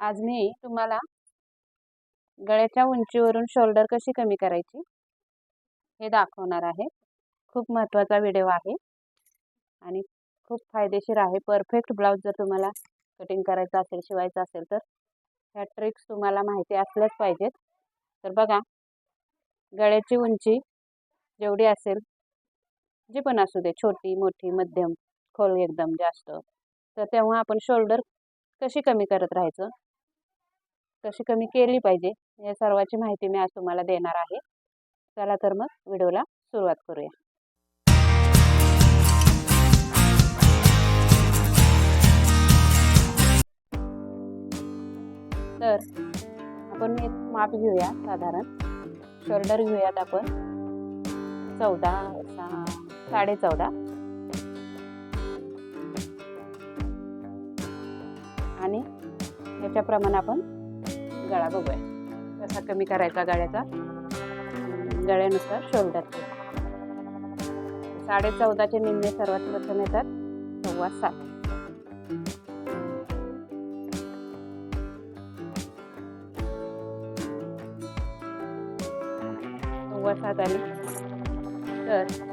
आज मी तुम्हाला गळ्याच्या उंचीवरून शोल्डर कशी कमी करायची हे दाखवणार आहे. खूप महत्त्वाचा व्हिडिओ आहे आणि खूप फायदेशीर आहे. परफेक्ट ब्लाऊज जर तुम्हाला कटिंग करायचं असेल शिवायचं असेल तर ह्या ट्रिक्स तुम्हाला माहिती असल्याच पाहिजेत. तर बघा गळ्याची उंची जेवढी असेल जी पण असू दे छोटी मोठी मध्यम खोल एकदम जास्त तर तेव्हा आपण शोल्डर कशी कमी करत राहायचं? कशी कमी केली पाहिजे या सर्वाची माहिती मी आज तुम्हाला देणार आहे. चला तर मग व्हिडिओला सुरुवात करूया. तर आपण एक माप घेऊया साधारण. शोल्डर घेऊयात आपण. चौदा साडे चौदा. आणि याच्याप्रमाणे आपण गळा बघूया कसा कमी करायचा गळ्याचा? गळ्यानुसार शोल्डर साडे चौदाचे निम्मे सर्वात प्रथम येतात सव्वा सात. सव्वा सात आली. तर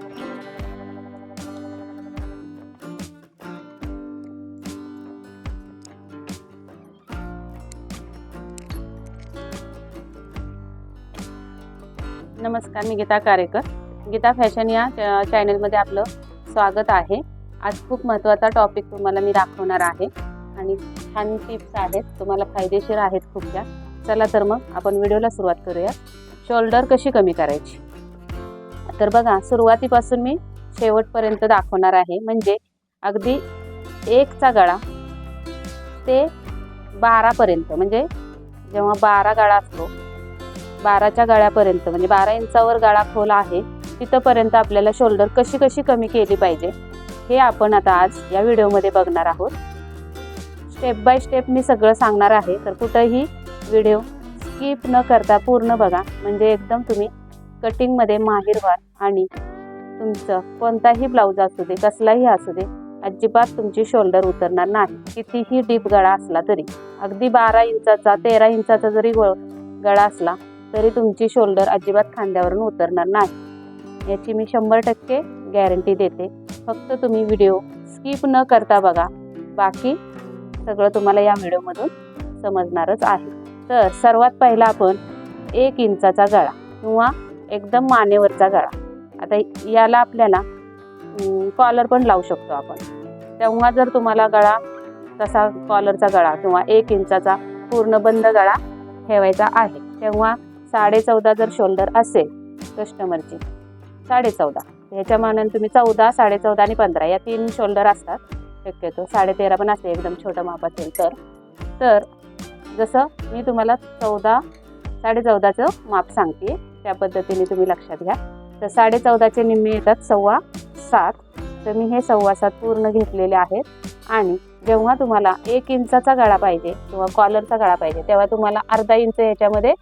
नमस्कार मी गीता कारेकर. गीता फॅशन या च- चॅनलमध्ये आपलं स्वागत आहे. आज खूप महत्त्वाचा टॉपिक तुम्हाला मी दाखवणार आहे आणि छान टिप्स आहेत तुम्हाला फायदेशीर आहेत खूपच्या चला तर मग आपण व्हिडिओला सुरुवात करूया. शोल्डर कशी कमी करायची? तर बघा सुरुवातीपासून मी शेवटपर्यंत दाखवणार आहे. म्हणजे अगदी एकचा गळा ते बारापर्यंत. म्हणजे जेव्हा बारा गळा असतो बाराच्या गळ्यापर्यंत म्हणजे बारा इंचावर गळा खोल आहे तिथंपर्यंत आपल्याला शोल्डर कशी कशी कमी केली पाहिजे हे आपण आता आज या व्हिडिओमध्ये बघणार आहोत. स्टेप बाय स्टेप मी सगळं सांगणार आहे तर कुठंही व्हिडिओ स्किप न करता पूर्ण बघा. म्हणजे एकदम तुम्ही कटिंगमध्ये माहीर व्हाल आणि तुमचं कोणताही ब्लाऊज असू दे कसलाही असू दे अजिबात तुमची शोल्डर उतरणार नाही. कितीही डीप गळा असला तरी. अगदी बारा इंचाचा तेरा इंचाचा जरी गो गळा असला तरी तुमची शोल्डर अजिबात खांद्यावरून उतरणार नाही. याची मी शंभर टक्के गॅरंटी देते. फक्त तुम्ही व्हिडिओ स्किप न करता बघा. बाकी सगळं तुम्हाला या व्हिडिओमधून समजणारच आहे. तर सर्वात पहिला आपण एक इंचाचा गळा किंवा एकदम मानेवरचा गळा. आता याला आपल्याला कॉलर पण लावू शकतो आपण. तेव्हा जर तुम्हाला गळा तसा कॉलरचा गळा किंवा एक इंचाचा पूर्ण बंद गळा ठेवायचा आहे तेव्हा साडे चौदा जर शोल्डर असेल कस्टमरची साडे चौदा ह्याच्या मानाने तुम्ही चौदा साडे चौदा आणि पंधरा या तीन शोल्डर असतात. शक्यतो साडे तेरा पण असते एकदम छोटं माप असेल तर. तर जसं मी तुम्हाला चौदा साडे चौदाचं माप सांगते त्या पद्धतीने तुम्ही लक्षात घ्या. तर साडे चौदाचे निम्मे येतात सव्वा सात. तर मी हे सव्वा सात पूर्ण घेतलेले आहेत. आणि जेव्हा तुम्हाला एक इंचाचा गळा पाहिजे किंवा कॉलरचा गळा पाहिजे तेव्हा तुम्हाला अर्धा इंच याच्यामध्ये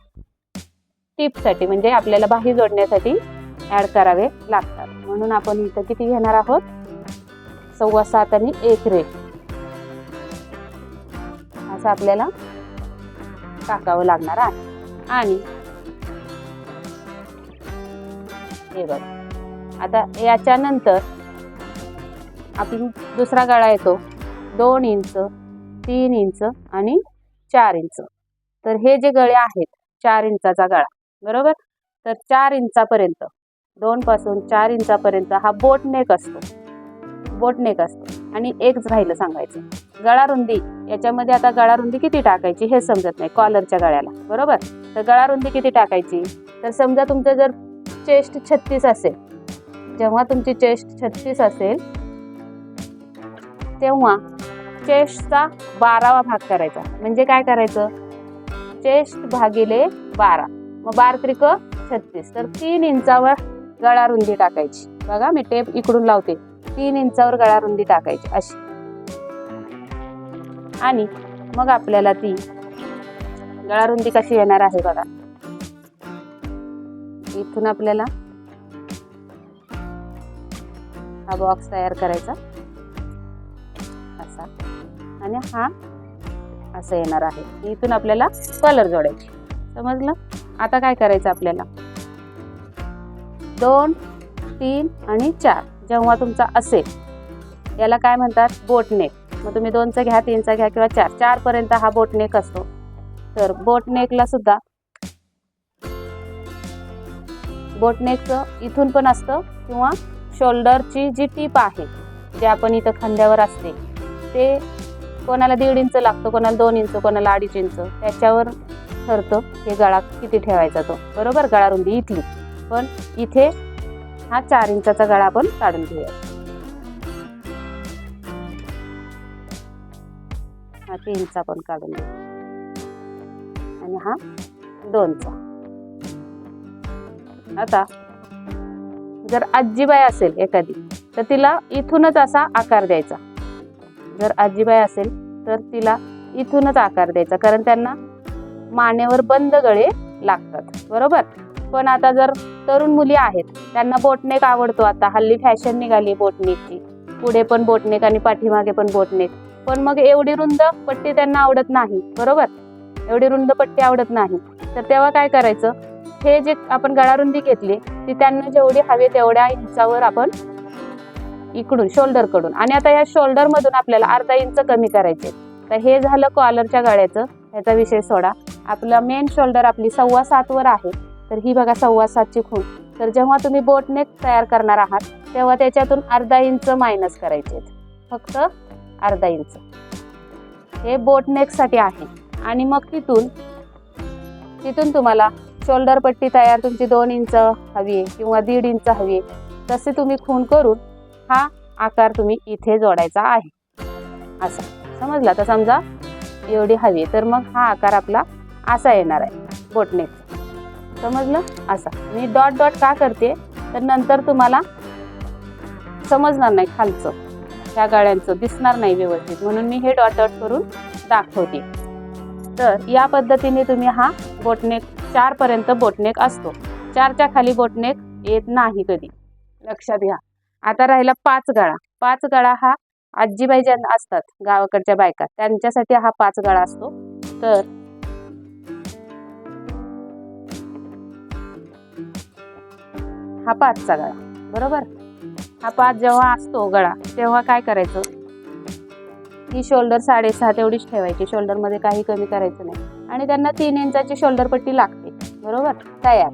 टिपसाठी म्हणजे आपल्याला बाही जोडण्यासाठी ॲड करावे लागतात. म्हणून आपण इथं किती घेणार आहोत? सव्वा सात आणि एक रेट असं आपल्याला टाकावं लागणार आहे. आणि हे बघ. आता याच्यानंतर आपण दुसरा गळा येतो. दोन इंच तीन इंच आणि चार इंच. तर हे जे गळे आहेत चार इंचाचा गळा. बरोबर? तर चार इंचापर्यंत दोनपासून चार इंचापर्यंत हा बोट नेक असतो. बोट नेक असतो. आणि एकच राहिलं सांगायचं. गळा रुंदी याच्यामध्ये आता गळा रुंदी किती टाकायची हे समजत नाही कॉलरच्या गळ्याला. बरोबर? तर गळा रुंदी किती टाकायची? तर समजा तुमचं जर चेस्ट छत्तीस असेल जेव्हा तुमची चेस्ट छत्तीस असेल तेव्हा चेस्टचा बारावा भाग करायचा. म्हणजे काय करायचं? चेस्ट भागिले बारा. मग बार त्रिक छत्तीस. तर तीन इंचावर गळा रुंदी टाकायची. बघा मी टेप इकडून लावते. तीन इंचावर गळा रुंदी टाकायची. अशी. आणि मग आपल्याला ती गळा रुंदी कशी येणार आहे बघा. इथून आपल्याला हा बॉक्स तयार करायचा. असा. आणि हा असं येणार आहे. इथून आपल्याला कलर जोडायची. समजलं? आता काय करायचं आपल्याला? दोन तीन आणि चार. जेव्हा तुमचा असेल. याला काय म्हणतात? बोटनेक मग तुम्ही दोनचा घ्या तीनचा घ्या किंवा चार. चार पर्यंत हा बोटनेक असतो. तर बोटनेकला सुद्धा बोटनेकचं इथून पण असतं किंवा शोल्डरची जी टीप आहे जे आपण इथं खांद्यावर असते ते कोणाला दीड इंच लागतं कोणाला दोन इंच कोणाला अडीच इंच. त्याच्यावर ठरतं हे गळा किती ठेवायचा तो? बरोबर? गळा रुंदी इथली. पण इथे हा चार इंचाचा गळा आपण काढून घेऊया. हा तीनचा पण काढून घेऊ. आणि हा दोनचा आता जर आजीबाई असेल एखादी तर तिला इथूनच असा आकार द्यायचा. जर आजीबाई असेल तर तिला इथूनच आकार द्यायचा. कारण त्यांना मानेवर बंद गळे लागतात. बरोबर? पण आता जर तरुण मुली आहेत त्यांना बोटनेक आवडतो. आता हल्ली फॅशन निघाली बोटनेकची. पुढे पण बोटनेक आणि पाठीमागे पण बोटनेक. पण मग एवढी रुंद पट्टी त्यांना आवडत नाही. बरोबर? एवढी रुंद पट्टी आवडत नाही. तर तेव्हा काय करायचं? हे जे आपण गळारुंदी घेतली ती त्यांना जेवढी हवी तेवढ्या इंचावर आपण इकडून शोल्डरकडून. आणि आता या शोल्डर मधून आपल्याला अर्धा इंच कमी करायचे तर हे झालं कॉलरच्या गळ्याचं. ह्याचा विषय सोडा. आपला मेन शोल्डर आपली सव्वा सातवर आहे. तर ही बघा सव्वा सातची खूण. तर जेव्हा तुम्ही बोटनेक तयार करणार आहात तेव्हा त्याच्यातून अर्धा इंच मायनस करायचे फक्त अर्धा इंच हे बोटनेकसाठी आहे. आणि मग तिथून तिथून तुम्हाला शोल्डर पट्टी तयार तुमची दोन इंच हवी आहे किंवा दीड इंच हवी आहे. तसे तुम्ही खून करून हा आकार तुम्ही इथे जोडायचा आहे. असा. समजला? तर समजा एवढी हवी आहे. तर मग हा आकार आपला असा येणार आहे. बोटनेक. समजलं? असा. मी डॉट डॉट का करते? तर नंतर तुम्हाला समजणार नाही खालचं. ह्या गाळ्यांचं दिसणार नाही व्यवस्थित. म्हणून मी हे डॉट डॉट करून दाखवते. तर या पद्धतीने तुम्ही हा बोटनेक चार पर्यंत बोटनेक असतो. चारच्या खाली बोटनेक येत नाही कधी. लक्षात घ्या. आता राहिला पाच गळा. पाच गळा हा आजीबाई ज्या असतात गावाकडच्या बायका. त्यांच्यासाठी हा पाच गळा असतो. तर हा पाचचा गळा. बरोबर? हा पाच जेव्हा असतो गळा तेव्हा काय करायचं? ही शोल्डर साडेसहा तेवढीच ठेवायची. शोल्डरमध्ये काही कमी करायचं नाही. आणि त्यांना तीन इंचाची शोल्डर पट्टी लागते. बरोबर? तयार.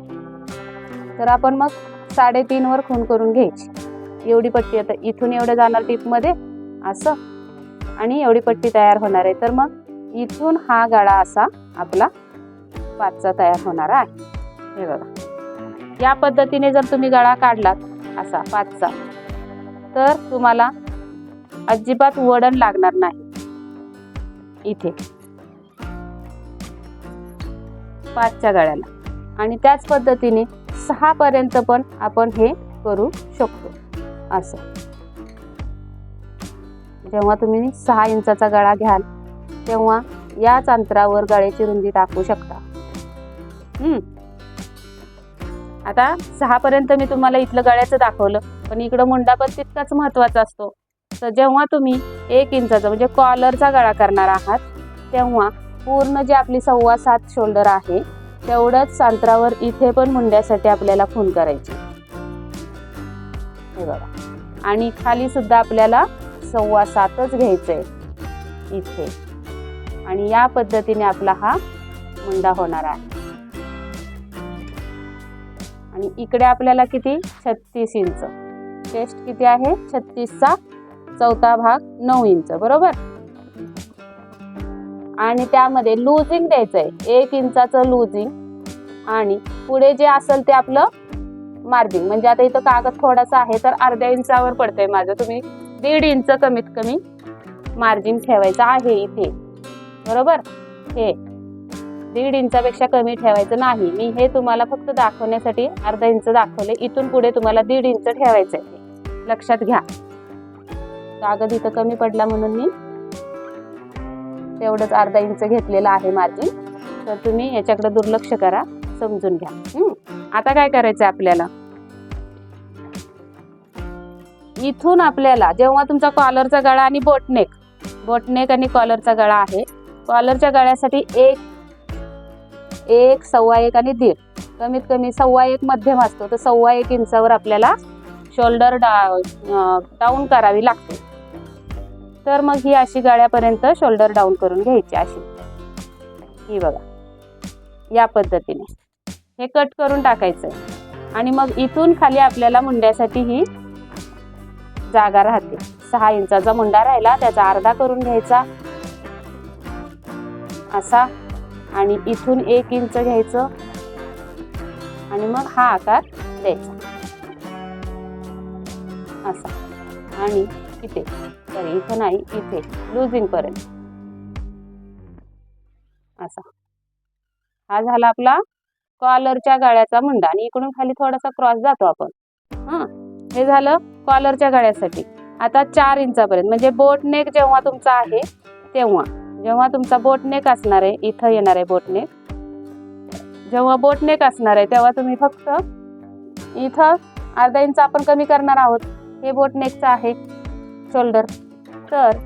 तर आपण मग साडेतीन वर खून करून घ्यायची. एवढी पट्टी आता इथून एवढं जाणार टिपमध्ये. असं. आणि एवढी पट्टी तयार होणार आहे. तर मग इथून हा गळा असा आपला पाचचा तयार होणार आहे. हे बघा. या पद्धतीने जर तुम्ही गळा काढलात असा पाचचा तर तुम्हाला अजिबात वडण लागणार नाही. इथे. पाचच्या गळ्याला. आणि त्याच पद्धतीने सहा पर्यंत पण आपण हे करू शकतो. असं. जेव्हा तुम्ही सहा इंचाचा गळा घ्याल तेव्हा याच अंतरावर गळ्याची रुंदी टाकू शकता. हम्म. आता सहापर्यंत मी तुम्हाला इथलं गळ्याचं दाखवलं पण इकडं मुंडा पण तितकाच महत्त्वाचा असतो. तर जेव्हा तुम्ही एक इंचाचा म्हणजे कॉलरचा गळा करणार आहात तेव्हा पूर्ण जे आपली सव्वा सात शोल्डर आहे तेवढंच अंतरावर इथे पण मुंड्यासाठी आपल्याला खून करायची. हे बघा. आणि खाली सुद्धा आपल्याला सव्वा सातच घ्यायचंय इथे. आणि या पद्धतीने आपला हा मुंडा होणार आहे. आणि इकडे आपल्याला किती? छत्तीस इंच. चेस्ट किती आहे? छत्तीसचा चौथा भाग नऊ इंच बरोबर? आणि त्यामध्ये लुझिंग द्यायचंय. एक इंचाचं लूजिंग आणि पुढे जे असेल ते आपलं मार्जिंग म्हणजे आता इथं कागद थोडासा आहे तर अर्ध्या इंचावर पडतंय माझं. तुम्ही दीड इंच कमीत कमी मार्जिन ठेवायचं आहे इथे. बरोबर? हे. दीड इंचापेक्षा कमी ठेवायचं नाही. मी हे तुम्हाला फक्त दाखवण्यासाठी अर्धा इंच दाखवले. इथून पुढे तुम्हाला दीड इंच ठेवायचं आहे लक्षात घ्या. कागद इथं कमी पडला म्हणून मी तेवढंच अर्धा इंच घेतलेलं आहे मार्जिन तर तुम्ही याच्याकडे दुर्लक्ष करा समजून घ्या. आता काय करायचं आपल्याला? इथून आपल्याला जेव्हा तुमचा कॉलरचा गळा आणि बोटनेक बोटनेक आणि कॉलरचा गळा आहे कॉलरच्या गळ्यासाठी एक एक सव्वा एक आणि दीड. कमीत कमी सव्वा एक मध्यम असतो. तर सव्वा एक इंचावर आपल्याला शोल्डर डा डाऊन करावी लागते. तर मग ही अशी गाड्यापर्यंत शोल्डर डाऊन करून घ्यायची अशी. ही बघा. या पद्धतीने. हे कट करून टाकायचं आहे आणि मग इथून खाली आपल्याला मुंड्यासाठी ही जागा राहते. सहा इंचाचा मुंडा राहिला त्याचा अर्धा करून घ्यायचा. असा आणि इथून एक इंच घ्यायचं. आणि मग हा आकार द्यायचा. असा. आणि इथे. सॉरी इथे नाही इथे. लुझिंग पर्यंत. असा. हा झाला आपला कॉलरच्या गळ्याचा मुंडा. आणि इकडून खाली थोडासा क्रॉस जातो आपण. हां. हे झालं कॉलरच्या गळ्यासाठी. आता चार इंचापर्यंत. म्हणजे बोट नेक जेव्हा तुमचा आहे तेव्हा. जेव्हा तुमचा बोटनेक असणार आहे इथं येणार आहे बोटनेक जेव्हा बोटनेक असणार आहे तेव्हा तुम्ही फक्त इथं अर्धा इंच आपण कमी करणार आहोत. हे बोटनेकचं आहे शोल्डर. तर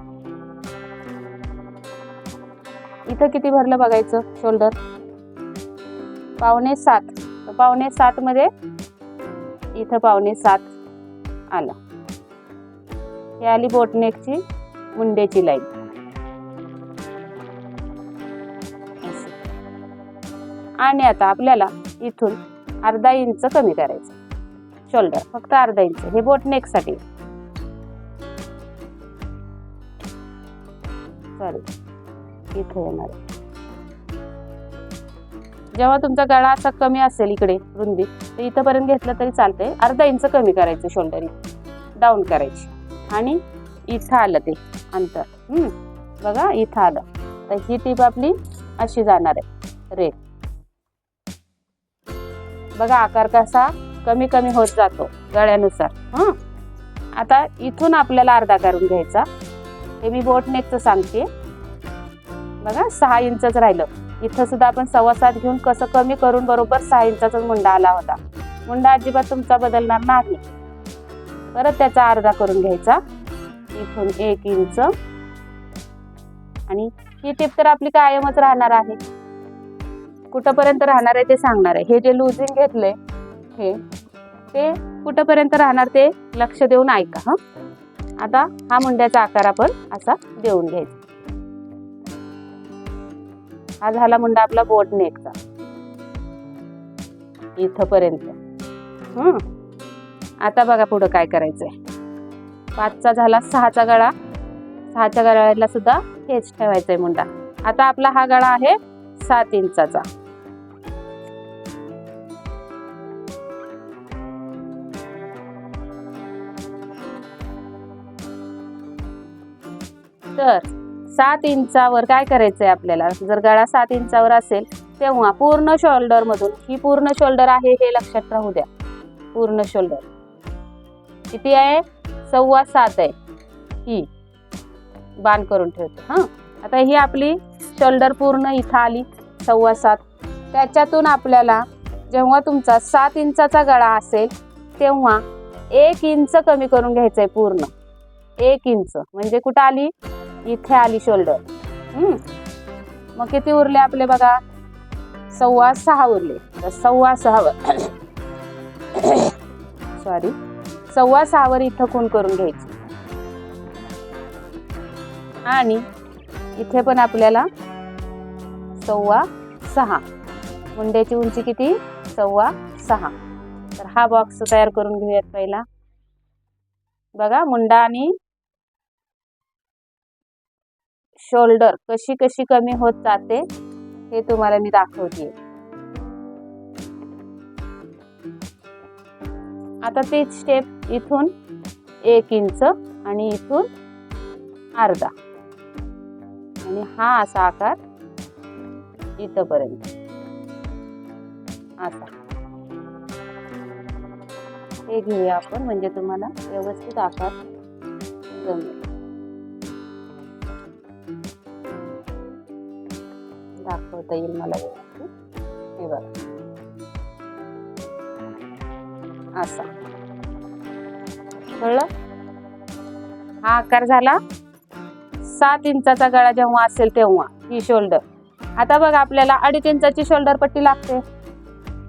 इथं किती भरलं बघायचं? शोल्डर. पावणे सात. तर पावणे सात मध्ये इथं पावणे सात आलं. हे आली बोटनेकची मुंड्याची लाईन. आणि आता आपल्याला इथून अर्धा इंच कमी करायचं. शोल्डर फक्त अर्धा इंच. हे बोटनेकसाठी सॉरी इथं येणार जेव्हा तुमचा गळा असा कमी असेल इकडे रुंदी तर इथंपर्यंत घेतलं तरी चालतंय. अर्धा इंच कमी करायचं शोल्डर डाऊन करायची. आणि इथं आलं ते अंतर. बघा इथं आलं. तर ही टीप आपली अशी जाणार आहे. रेट बघा आकार कसा कमी कमी होत जातो गळ्यानुसार. हां? आता इथून आपल्याला अर्धा करून घ्यायचा. हे मी बोट नेकचं सांगते. बघा सहा इंचच राहिलं. इथं सुद्धा आपण सव्वा सात घेऊन कसं कमी करून बरोबर सहा इंचाचाच मुंडा आला होता. मुंडा अजिबात तुमचा बदलणार नाही. परत त्याचा अर्धा करून घ्यायचा. इथून एक इंच. आणि ही टिप तर आपली कायमच राहणार आहे. कुठंपर्यंत राहणार आहे ते सांगणार आहे. हे जे लुझिंग घेतलंय हे ते कुठंपर्यंत राहणार ते लक्ष देऊन ऐका हां. आता हा मुंड्याचा आकार आपण असा देऊन घ्यायचा. हा झाला मुंडा आपला बोट नेकचा इथपर्यंत. हं. आता बघा पुढं काय करायचंय. पाचचा झाला सहाचा गळा. सहाच्या गळ्याला सुद्धा हेच ठेवायचंय मुंडा. आता आपला हा गळा आहे सात इंचाचा. तर सात इंचावर काय करायचंय आपल्याला? जर गळा सात इंचावर असेल तेव्हा पूर्ण शोल्डर मधून ही पूर्ण शोल्डर आहे हे लक्षात राहू द्या. पूर्ण शोल्डर किती आहे? सव्वा सात आहे. ही बाण करून ठेवते. हां? आता ही आपली शोल्डर पूर्ण इथं आली सव्वा सात. त्याच्यातून आपल्याला जेव्हा तुमचा सात इंचाचा गळा असेल तेव्हा एक इंच कमी करून घ्यायचं आहे पूर्ण. एक इंच. म्हणजे कुठं आली? इथे आली शोल्डर हम्म. मग किती उरले आपले बघा? सव्वा सहा उरले. तर सव्वा सहावर सॉरी सव्वा सहावर इथं खूण करून घ्यायची. आणि इथे पण आपल्याला सव्वा सहा. मुंड्याची उंची किती? सव्वा सहा. तर हा बॉक्स तयार करून घेऊयात पहिला. बघा मुंडा आणि शोल्डर कशी कशी कमी होत जाते हे तुम्हाला मी दाखवते. आता तीच स्टेप इथून एक इंच आणि इथून अर्धा. आणि हा असा आकार इथपर्यंत. असा. हे घेऊया आपण म्हणजे तुम्हाला व्यवस्थित आकार जमेल. दाखवता येईल मला हे बघा. असा. कळलं? हा आकार झाला. सात इंचाचा गळा जेव्हा असेल तेव्हा ही शोल्डर आता बघ आपल्याला अडीच इंचाची शोल्डर पट्टी लागते.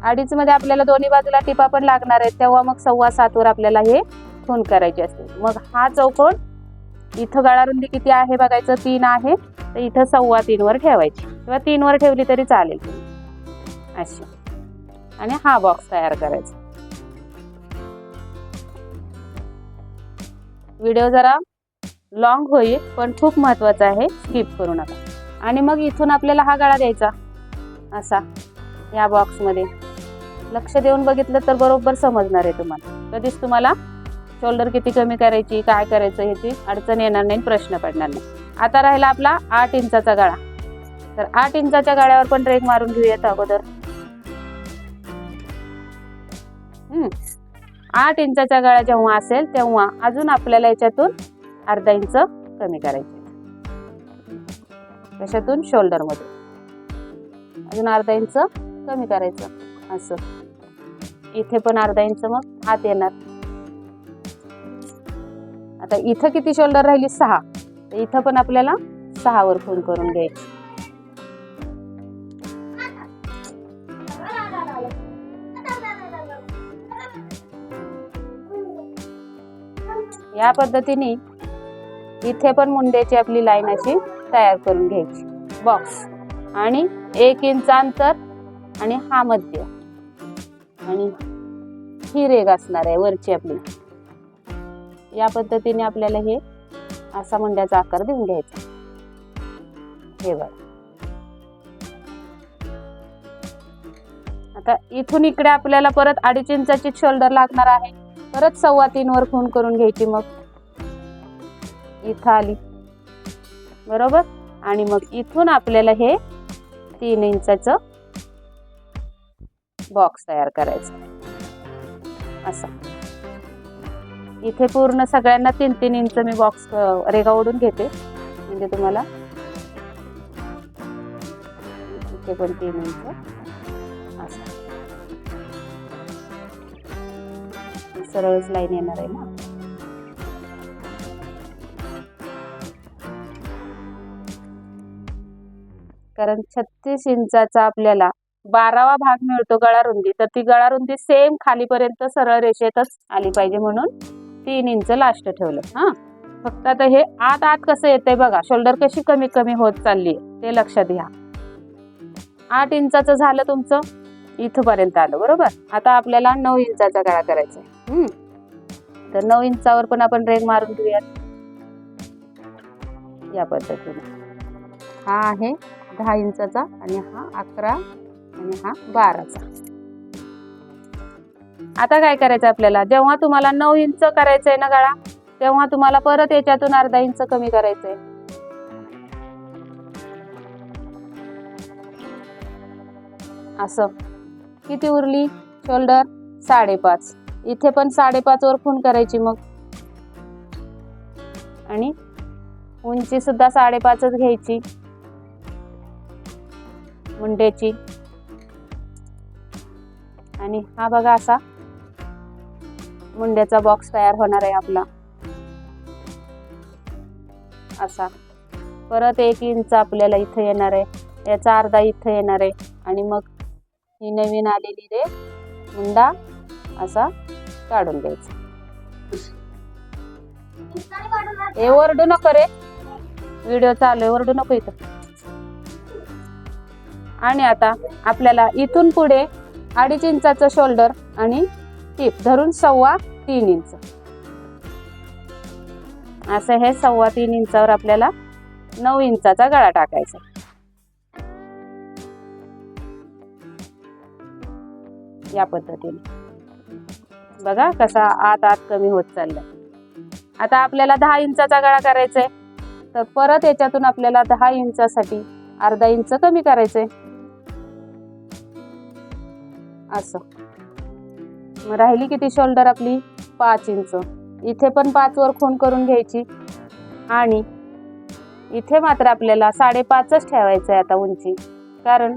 अडीच मध्ये आपल्याला दोन्ही बाजूला टिपा पण लागणार आहेत. तेव्हा मग सव्वा सातवर आपल्याला हे खून करायची असते मग हा चौकोन इथं गळा रुंदी किती आहे बघायचं? तीन आहे. तर इथं सव्वा तीनवर ठेवायची. किंवा तीनवर ठेवली तरी चालेल. अशी. आणि हा बॉक्स तयार करायचा. व्हिडिओ जरा लॉंग होईल पण खूप महत्त्वाचा आहे स्किप करू नका. आणि मग इथून आपल्याला हा गळा द्यायचा. असा. या बॉक्समध्ये लक्ष देऊन बघितलं तर बरोबर समजणार आहे तुम्हाला. कधीच तुम्हाला शोल्डर किती कमी करायची काय करायचं ह्याची अडचण येणार नाही प्रश्न पडणार नाही. आता राहिला आपला आठ इंचाचा गाळा. तर आठ इंचाच्या गाळ्यावर पण रेग मारून घेऊयात अगोदर. हम्म. आठ इंचाच्या गाळा जेव्हा असेल तेव्हा अजून आपल्याला याच्यातून अर्धा इंच कमी करायचे. कशातून शोल्डरमध्ये. अजून अर्धा इंच कमी करायचं. असं. इथे पण अर्धा इंच मग आत येणार. आता इथं किती शोल्डर राहिली? सहा. इथं पण आपल्याला सहावर फोन करून घ्यायची. या पद्धतीने इथे पण मुंड्याची आपली लाईन अशी तयार करून घ्यायची. बॉक्स आणि एक इंच अंतर आणि हा मध्य. आणि ही रेग असणार आहे वरची आपली. या पद्धतीने आपल्याला हे असा मुंड्याचा आकार देऊन घ्यायचा. हे बघ. आता इथून इकडे आपल्याला परत अडीच इंचाची शोल्डर लागणार आहे. परत सव्वा तीन वर खून करून घ्यायची मग. इथं आली. बरोबर? आणि मग इथून आपल्याला हे तीन इंचाचं बॉक्स तयार करायचं. असं. इथे पूर्ण सगळ्यांना तीन तीन इंच मी बॉक्स रेगा ओढून घेते. म्हणजे तुम्हाला इथे पण तीन इंच. असं. सरळच लाईन येणार आहे ना. कारण छत्तीस इंचाचा आपल्याला बारावा भाग मिळतो गळा रुंदी तर ती गळा रुंदी सेम खालीपर्यंत सरळ रेषेतच आली पाहिजे म्हणून तीन इंच लास्ट ठेवलं. हा? फक्त आता हे आत आत कसं येतंय बघा. शोल्डर कशी कमी कमी होत चालली ते लक्षात घ्या. आठ इंचाचं झालं तुमचं इथपर्यंत आलं बरोबर? आता आपल्याला नऊ इंचाचा गळा करायचा आहे. तर नऊ इंचावर पण आपण रेग मारून घेऊयात. या पद्धतीने. हा आहे दहा इंचाचा आणि हा अकरा आणि हा बाराचा. आता काय करायचं आपल्याला? जेव्हा तुम्हाला नऊ इंच करायचं आहे ना गळा तेव्हा तुम्हाला परत याच्यातून अर्धा इंच कमी करायचंय. असं. किती उरली? शोल्डर साडेपाच. इथे पण साडेपाच वर खून करायची मग. आणि उंची सुद्धा साडेपाचच घ्यायची. मुंड्याची आणि हा बघा असा मुंड्याचा बॉक्स तयार होणार आहे आपला. असा. परत एक इंच आपल्याला इथं येणार आहे. याचा अर्धा इथं येणार आहे. आणि मग ही नवीन आलेली रे मुंडा असा काढून द्यायचा. हे ओरडू नको रे. व्हिडिओ चालू आहे. ओरडू नको इथं. आणि आता आपल्याला इथून पुढे अडीच इंचाचं शोल्डर आणि टीप धरून सव्वा तीन इंच. असं हे सव्वा तीन इंचावर आपल्याला नऊ इंचाचा गळा टाकायचा. या पद्धतीने. बघा कसा आत आत कमी होत चाललाय. आता आपल्याला दहा इंचाचा गळा करायचा आहे तर परत याच्यातून आपल्याला दहा इंचासाठी अर्धा इंच कमी करायचंय. असं. मग राहिली किती शोल्डर आपली? पाच इंच. इथे पण पाच वर खून करून घ्यायची. आणि इथे मात्र आपल्याला साडेपाचच ठेवायचं आहे आता उंची. कारण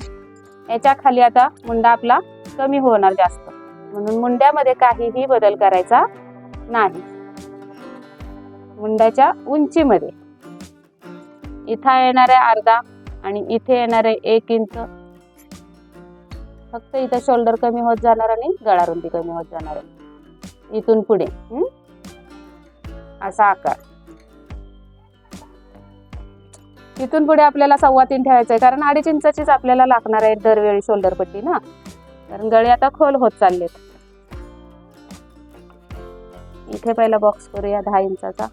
याच्या खाली आता मुंडा आपला कमी होणार जास्त. म्हणून मुंड्यामध्ये काहीही बदल करायचा नाही. मुंड्याच्या उंचीमध्ये. इथं येणार आहे अर्धा आणि इथे येणार आहे एक इंच. फक्त इथं शोल्डर कमी होत जाणार आणि गळा रुंदी कमी होत जाणार. आहे इथून पुढे असा आकार. इथून पुढे आपल्याला सव्वा तीन ठेवायचं आहे कारण अडीच इंचाचीच आपल्याला लागणार आहे दरवेळी शोल्डर पट्टी ना? कारण गळे आता खोल होत चाललेत. इथे पहिला बॉक्स करूया दहा इंचाचा.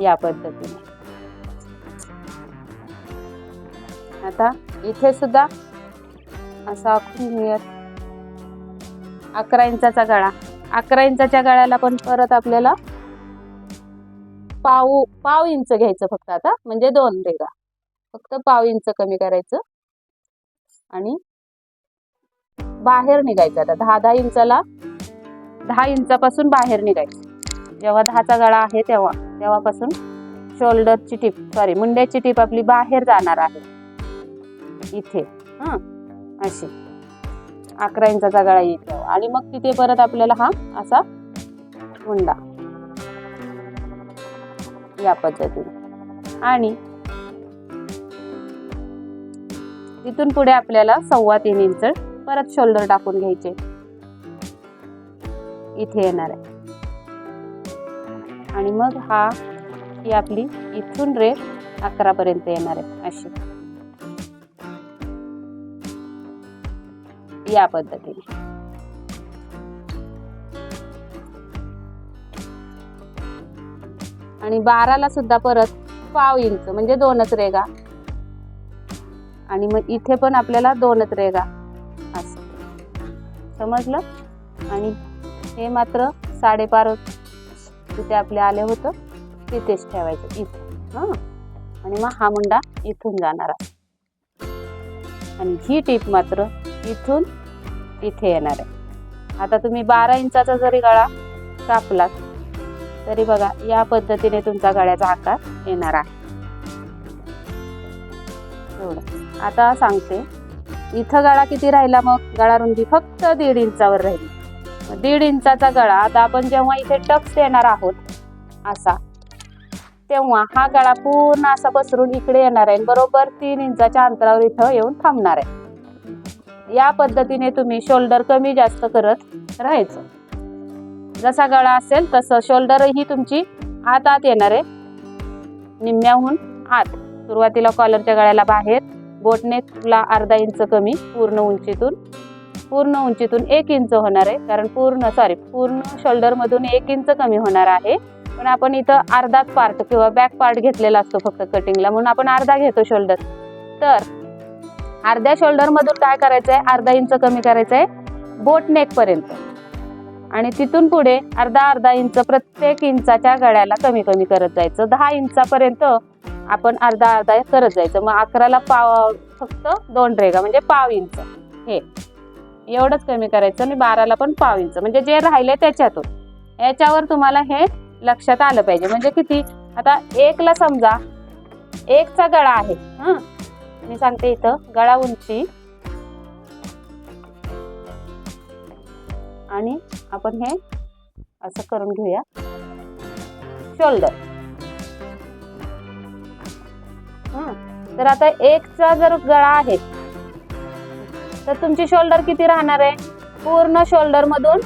या पद्धतीने. आता इथे सुद्धा असा आखून अकरा इंचाचा गळा. अकरा इंचाच्या गळ्याला पण परत आपल्याला पाव पाव इंच घ्यायचं फक्त आता. म्हणजे दोन रेगा फक्त पाव इंच कमी करायचं. आणि बाहेर निघायचं. आता दहा दहा इंचाला दहा इंचापासून बाहेर निघायचं. जेव्हा दहाचा गळा आहे तेव्हा तेव्हापासून शोल्डरची टीप सॉरी मुंड्याची टीप आपली बाहेर जाणार आहे. इथे हां अशी. अकरा इंचाचा गळा येईल आणि मग तिथे परत आपल्याला हा असा मुंडा. या पद्धतीने. आणि तिथून पुढे आपल्याला सव्वा तीन इंच परत शोल्डर टाकून घ्यायचे. इथे येणार आहे. आणि मग हा ही आपली इथून रेट अकरा पर्यंत येणार आहे अशी. या पद्धतीने. आणि बाराला सुद्धा परत पाव इंच म्हणजे दोनच रेगा आणि मग इथे पण आपल्याला दोनच रेगा असं. समजलं? आणि हे मात्र साडेबार तिथे आपले आले होतं तिथेच ठेवायचं इथे. हां. आणि मग हा मुंडा इथून जाणार आहे. आणि ही टीप मात्र इथून इथे येणार आहे. आता तुम्ही बारा इंचाचा जरी गळा कापलात तरी बघा या पद्धतीने तुमचा गळ्याचा आकार येणार आहे. एवढं. आता सांगते इथं गळा किती राहिला मग? गळा रुंदी फक्त दीड इंचावर राहिली. दीड इंचाचा गळा. आता आपण जेव्हा इथे टक्स येणार आहोत असा तेव्हा हा गळा पूर्ण असा पसरून इकडे येणार आहे बरोबर तीन इंचाच्या अंतरावर इथं येऊन थांबणार आहे. या पद्धतीने तुम्ही शोल्डर कमी जास्त करत राहायचं. जसा गळा असेल तसं शोल्डरही तुमची आत आत येणार आहे. निम्म्याहून आत. सुरुवातीला कॉलरच्या गळ्याला बाहेर. बोटनेकला अर्धा इंच कमी पूर्ण उंचीतून पूर्ण उंचीतून एक इंच होणार आहे. कारण पूर्ण सॉरी पूर्ण शोल्डरमधून एक इंच कमी होणार आहे. पण आपण इथं अर्धाच पार्ट किंवा बॅक पार्ट घेतलेला असतो फक्त कटिंगला म्हणून आपण अर्धा घेतो शोल्डर तर अर्ध्या शोल्डरमधून काय करायचं आहे अर्धा इंच कमी करायचं आहे बोट नेकपर्यंत आणि तिथून पुढे अर्धा अर्धा इंच प्रत्येक इंचाच्या गळ्याला कमी कमी करत जायचं. दहा इंचापर्यंत आपण अर्धा अर्धा करत जायचं. मग अकराला पाव फक्त दोन रेगा म्हणजे पाव इंच. हे. एवढंच कमी करायचं आणि बाराला पण पाव इंच म्हणजे जे राहिले त्याच्यातून. याच्यावर तुम्हाला हे लक्षात आलं पाहिजे. म्हणजे किती? आता एकला समजा एकचा गळा आहे. हां? मी सांगते इथं गळा उंची. आणि आपण हे असं करून घेऊया. शोल्डर. हं. तर आता एकचा जर गळा आहे तर तुमची शोल्डर किती राहणार आहे? पूर्ण शोल्डर मधून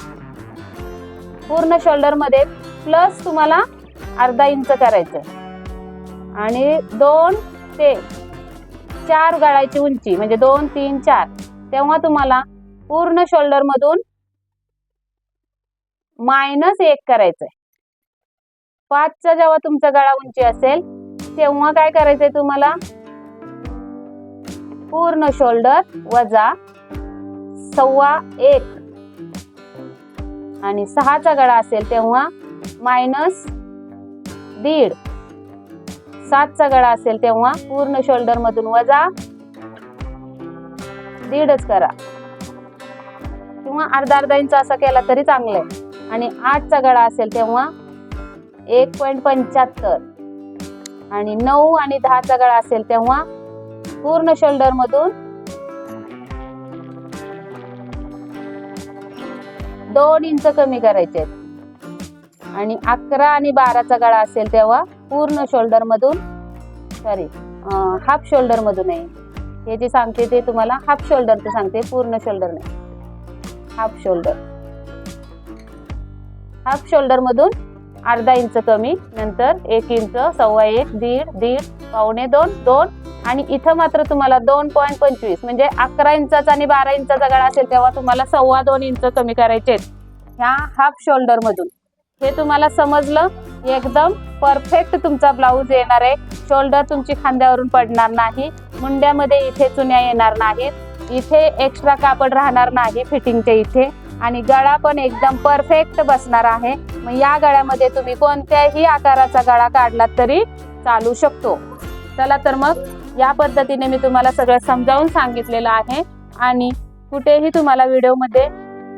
पूर्ण शोल्डरमध्ये प्लस तुम्हाला अर्धा इंच करायचं आणि दोन ते चार गाळाची उंची म्हणजे दोन तीन चार तेव्हा तुम्हाला पूर्ण शोल्डर मधून मायनस एक करायचंय. पाचचा जेव्हा तुमचा गळा उंची असेल तेव्हा काय करायचंय तुम्हाला? पूर्ण शोल्डर वजा सव्वा एक. आणि सहाचा गळा असेल तेव्हा मायनस दीड. सातचा गळा असेल तेव्हा पूर्ण शोल्डर मधून वजा दीडच करा. किंवा अर्धा अर्धा इंच असा केला तरी चांगलं आहे. आणि आठचा गळा असेल तेव्हा एक पॉईंट पंच्याहत्तर. आणि नऊ आणि दहाचा गळा असेल तेव्हा पूर्ण शोल्डर मधून दोन इंच कमी करायचे आहेत. आणि अकरा आणि बाराचा गळा असेल तेव्हा पूर्ण शोल्डर मधून सॉरी हाफ शोल्डर मधून आहे. हे जे सांगते ते तुम्हाला हाफ शोल्डरचं सांगते पूर्ण शोल्डर नाही. हाफ शोल्डर हाफ शोल्डर मधून अर्धा इंच कमी नंतर एक इंच सव्वा एक दीड दीड पावणे दोन दोन आणि इथं मात्र तुम्हाला दोन पॉईंट पंचवीस म्हणजे अकरा इंचाचा आणि बारा इंचाचा गळा असेल तेव्हा तुम्हाला सव्वा दोन इंच कमी करायचे ह्या हाफ शोल्डर मधून. हे तुम्हाला समजलं? एकदम परफेक्ट तुमचा ब्लाऊज येणार आहे. शोल्डर तुमची खांद्यावरून पडणार नाही. मुंड्यामध्ये इथे चुन्या येणार नाहीत. इथे एक्स्ट्रा कापड राहणार नाही फिटिंगच्या इथे. आणि गळा पण एकदम परफेक्ट बसणार आहे. मग या गळ्यामध्ये तुम्ही कोणत्याही आकाराचा गळा काढलात तरी चालू शकतो. चला तर मग या पद्धतीने मी तुम्हाला सगळं समजावून सांगितलेलं आहे. आणि कुठेही तुम्हाला व्हिडिओमध्ये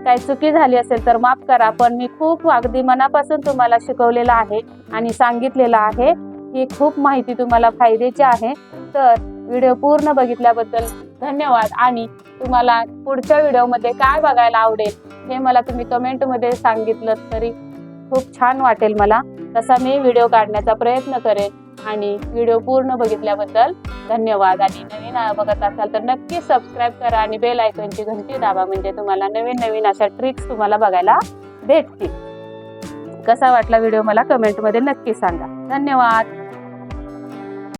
काही चुकी झाली असेल तर माफ करा पण मी खूप अगदी मनापासून तुम्हाला शिकवलेलं आहे आणि सांगितलेलं आहे ही खूप माहिती तुम्हाला फायद्याची आहे. तर व्हिडिओ पूर्ण बघितल्याबद्दल धन्यवाद. आणि तुम्हाला पुढच्या व्हिडिओमध्ये काय बघायला आवडेल हे मला तुम्ही कमेंटमध्ये सांगितलं तरी खूप छान वाटेल मला. तसा मी व्हिडिओ काढण्याचा प्रयत्न करेन. आणि व्हिडिओ पूर्ण बघितल्याबद्दल धन्यवाद. आणि नवीन बघत असाल तर नक्की सबस्क्राईब करा आणि बेल आयकॉनची घंटी दाबा म्हणजे तुम्हाला नवीन नवीन अशा ट्रिक्स तुम्हाला बघायला भेटतील. कसा वाटला व्हिडिओ मला कमेंटमध्ये नक्की सांगा. धन्यवाद.